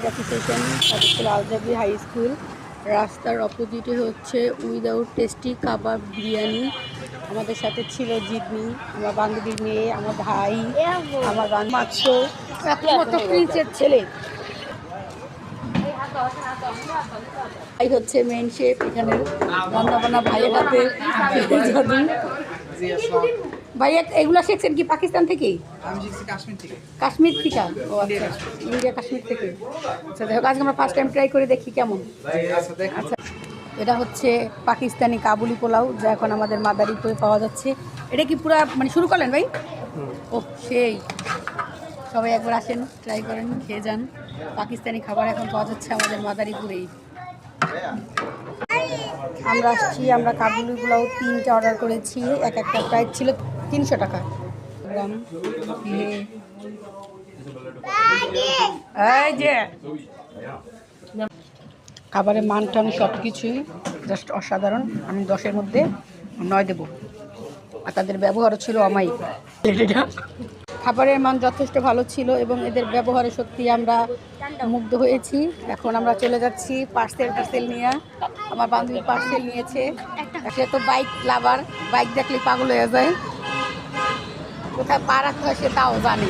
Sadekul আলজাবি high school রাস্তার অপোজিটে হচ্ছে উইদাউট টেস্টি কাবাব বিরিয়ানি। আমাদের সাথে ছিল জিদনি আমার বান্ধবীর মেয়ে আমার ভাই আমার মাত্র একমাত্র প্রিন্সের ছেলে। ভাই হচ্ছে মেন শেফ এখানে রান্না বান্না ভাইয়ের হাতে। জাদু ভাইয়া এগুলো শিখছেন কি পাকিস্তান থেকেই আমি শিখছি কাশ্মীর থেকে। কাশ্মীর থেকে? ও আচ্ছা ইন্ডিয়া কাশ্মীর থেকে। আচ্ছা দেখো আজকে আমরা ফার্স্ট টাইম ট্রাই করে দেখি কেমন। আচ্ছা আচ্ছা এটা হচ্ছে পাকিস্তানি কাবুলি পোলাও যা এখন আমাদের মাদারীপুরে পাওয়া যাচ্ছে। এটা কি পুরা মানে শুরু করলেন ভাই? ও সেই। সবাই একবার আসেন ট্রাই করেন খেয়ে যান। পাকিস্তানি খাবার এখন পাওয়া যাচ্ছে আমাদের মাদারীপুরেই। আমরা আসছি, আমরা কাবুলি পোলাও তিনটা অর্ডার করেছি, এক একটা প্রাইস ছিল তিনশো টাকা। এই যে। খাবারের মান টান সব কিছুই জাস্ট অসাধারণ। আমি দশের মধ্যে নয় দেবো। আর তাদের ব্যবহারও ছিল এটা খাবারের মান যথেষ্ট ভালো ছিল এবং এদের ব্যবহারে সত্যি আমরা মুগ্ধ হয়েছি। এখন আমরা চলে যাচ্ছি পার্সেল পার্সেল নিয়ে। আমার বান্ধবী পার্সেল নিয়েছে। সে তো বাইক লাভার বাইক দেখলে পাগল হয়ে যায়। কোথায় পা রাখতে হয় সে তাও জানে।